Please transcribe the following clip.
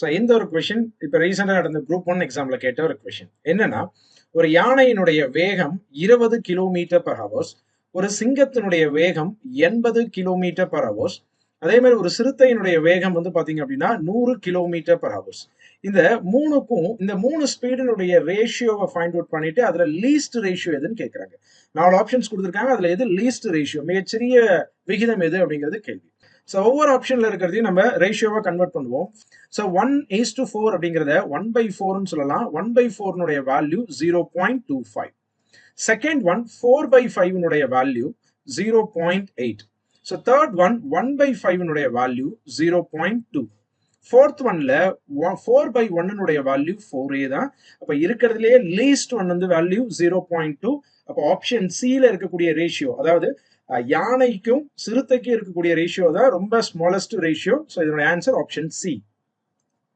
So இந்த ஒரு question இப்போ ரீசெண்டாக நடந்த குரூப் ஒன் எக்ஸாமில் கேட்ட ஒரு கொஷின் என்னன்னா ஒரு யானையினுடைய வேகம் இருபது கிலோமீட்டர் பர் ஹவர்ஸ் ஒரு சிங்கத்தினுடைய வேகம் எண்பது கிலோமீட்டர் பர் ஹவர்ஸ் அதே மாதிரி ஒரு சிறுத்தையினுடைய வேகம் வந்து பார்த்தீங்க அப்படின்னா நூறு கிலோமீட்டர் பர் ஹவர்ஸ் இந்த மூணுக்கும் இந்த மூணு ஸ்பீடினுடைய ரேஷியோவை ஃபைண்ட் அவுட் பண்ணிட்டு அதுல லீஸ்ட் ரேஷியோ எதுன்னு கேட்குறாங்க நாலு ஆப்ஷன்ஸ் கொடுத்துருக்காங்க அதுல எது லீஸ்ட் ரேஷியோ மிகச்சிறிய விகிதம் எது அப்படிங்கிறது கேள்வி. ஸோ ஒவ்வொரு ஆப்ஷனில் இருக்கிறதையும் நம்ம ரேஷியோவை கன்வெர்ட் பண்ணுவோம். So one is to four அப்படிங்கிறத ஒன் பை ஃபோர்னு சொல்லலாம். One by ஃபோர்னுடைய value zero point two five second one four by ஃபைவ்னுடைய value zero point eight so third one one by ஃபைவ்னுடைய value zero point two fourth ஒன்ல four by ஒன்னுடைய value ஃபோரே தான். அப்போ இருக்கிறதுலேயே least one வந்து value zero point two அப்போ option சியில் இருக்கக்கூடிய ரேஷியோ அதாவது யானைக்கும் சிறுத்தைக்கும் இருக்கக்கூடிய ரேஷியோ தான் ரொம்ப ஸ்மாலஸ்ட் ரேஷியோ ஸோ இதனுடைய ஆன்சர் ஆப்ஷன் சி